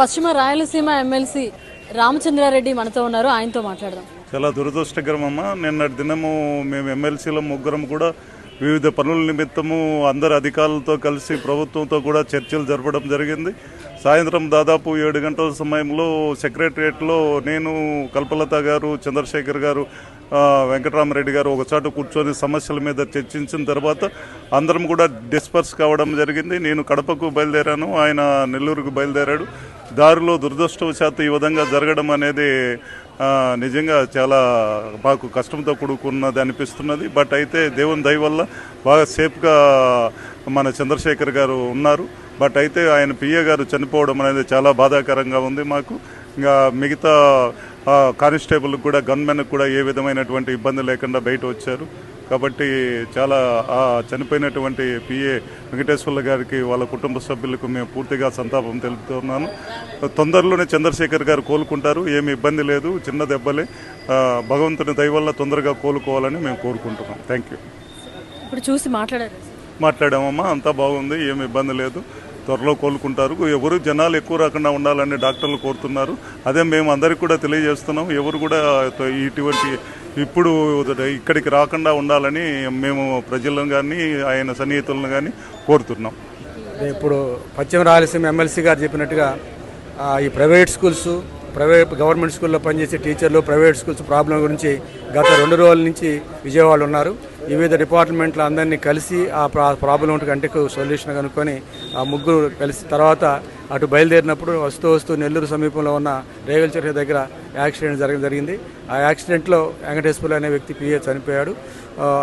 పశ్చిమ రాయలసీమ ఎమ్మెల్సీ రామచంద్రారెడ్డి మనతో ఉన్నారు. ఆయనతో మాట్లాడదాం. చాలా దురదృష్టకరమమ్మ నిన్నటి దినము మేము ఎమ్మెల్సీల ముగ్గురం కూడా వివిధ పనుల నిమిత్తము అందరు అధికారులతో కలిసి ప్రభుత్వంతో కూడా చర్చలు జరపడం జరిగింది. సాయంత్రం దాదాపు ఏడు గంటల సమయంలో సెక్రటరియట్లో నేను కల్పలత గారు చంద్రశేఖర్ గారు వెంకటరామరెడ్డి గారు ఒకచోట కూర్చొని సమస్యల మీద చర్చించిన తర్వాత అందరం కూడా డిస్పర్స్ కావడం జరిగింది. నేను కడపకు బయలుదేరాను ఆయన నెల్లూరుకు బయలుదేరాడు. దారిలో దురదృష్టవశాత్తు ఈ విధంగా జరగడం అనేది నిజంగా చాలా మాకు కష్టంతో కూడుకున్నది అనిపిస్తున్నది. బట్ అయితే దేవుని దయ వల్ల బాగా సేఫ్గా మన చంద్రశేఖర్ గారు ఉన్నారు. బట్ అయితే ఆయన పిఏ గారు చనిపోవడం అనేది చాలా బాధాకరంగా ఉంది మాకు. ఇంకా మిగతా కానిస్టేబుల్ కూడా గన్మెన్ కూడా ఏ విధమైనటువంటి ఇబ్బంది లేకుండా బయట వచ్చారు. కాబట్టి చాలా ఆ చనిపోయినటువంటి పిఏ వెంకటేశ్వర్ల గారికి వాళ్ళ కుటుంబ సభ్యులకు మేము పూర్తిగా సంతాపం తెలుపుతున్నాను. తొందరలోనే చంద్రశేఖర్ గారు కోలుకుంటారు. ఏమి ఇబ్బంది లేదు. చిన్న దెబ్బలే. భగవంతుని దయ వల్ల తొందరగా కోలుకోవాలని మేము కోరుకుంటున్నాం. Thank you. ఇప్పుడు చూసి మాట్లాడారు? మాట్లాడామమ్మా. అంతా బాగుంది. ఏమి ఇబ్బంది లేదు. త్వరలో కోలుకుంటారు. ఎవరు జనాలు ఎక్కువ రాకుండా ఉండాలని డాక్టర్లు కోరుతున్నారు. అదే మేము అందరికీ కూడా తెలియజేస్తున్నాం. ఎవరు కూడా ఇటువంటి ఇప్పుడు ఇక్కడికి రాకుండా ఉండాలని మేము ప్రజలను కానీ ఆయన సన్నిహితులను కానీ కోరుతున్నాం. ఇప్పుడు పశ్చిమ రాయలసీమ ఎమ్మెల్సీ గారు చెప్పినట్టుగా ఈ ప్రైవేట్ స్కూల్స్ ప్రైవేట్ గవర్నమెంట్ స్కూల్లో పనిచేసే టీచర్లు ప్రైవేట్ స్కూల్స్ ప్రాబ్లం గురించి గత రెండు రోజుల నుంచి విజయవాడ ఉన్నారు. వివిధ డిపార్ట్మెంట్ల అందరినీ కలిసి ఆ ప్రా ప్రాబ్లం కంటే సొల్యూషన్ కనుక్కొని ఆ ముగ్గురు కలిసి తర్వాత అటు బయలుదేరినప్పుడు వస్తూ వస్తూ నెల్లూరు సమీపంలో ఉన్న రేగల్ చెట్టు దగ్గర యాక్సిడెంట్ జరగడం జరిగింది. ఆ యాక్సిడెంట్లో వెంకటేశ్వర్లు అనే వ్యక్తి పిఏ చనిపోయాడు.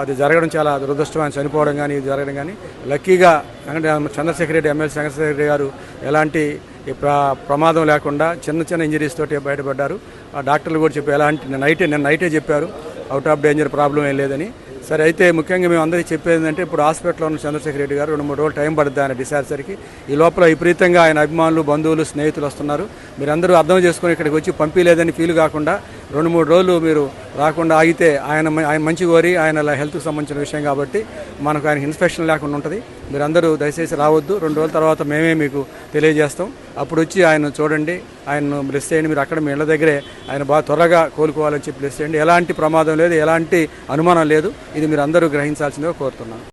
అది జరగడం చాలా దురదృష్టమైన చనిపోవడం కానీ ఇది జరగడం కానీ లక్కీగా వెంకట చంద్రశేఖర రెడ్డి ఎమ్మెల్సీ చంద్రశేఖర రెడ్డి గారు ఎలాంటి ప్రమాదం లేకుండా చిన్న చిన్న ఇంజరీస్ తోటి బయటపడ్డారు. ఆ డాక్టర్లు కూడా చెప్పారు ఎలాంటి నైటే నిన్న నైటే చెప్పారు అవుట్ ఆఫ్ డేంజర్ ప్రాబ్లం ఏం లేదని. సరే అయితే ముఖ్యంగా మేము అందరికీ చెప్పేది ఏంటంటే ఇప్పుడు హాస్పిటల్లో ఉన్న చంద్రశేఖర రెడ్డి గారు రెండు మూడు రోజులు టైం పడుతుంది ఆయన డిశ్చార్జ్ సరికి. ఈ లోపల విపరీతంగా ఆయన అభిమానులు బంధువులు స్నేహితులు వస్తున్నారు. మీరు అందరూ అర్థం చేసుకొని ఇక్కడికి వచ్చి పంపించలేదని ఫీల్ కాకుండా రెండు మూడు రోజులు మీరు రాకుండా ఆగితే ఆయన ఆయన మంచి కోరి ఆయన హెల్త్కి సంబంధించిన విషయం కాబట్టి మనకు ఆయన ఇన్స్పెక్షన్ లేకుండా ఉంటుంది. మీరందరూ దయచేసి రావద్దు. రెండు రోజుల తర్వాత మేమే మీకు తెలియజేస్తాం. అప్పుడు వచ్చి ఆయన చూడండి ఆయనను బ్లెస్ చేయండి. మీరు అక్కడ మీ ఇళ్ళ దగ్గరే ఆయన బాగా త్వరగా కోలుకోవాలని చెప్పి బ్లెస్ చేయండి. ఎలాంటి ప్రమాదం లేదు ఎలాంటి అనుమానం లేదు. ఇది మీరు అందరూ గ్రహించాల్సిందిగా కోరుతున్నాను.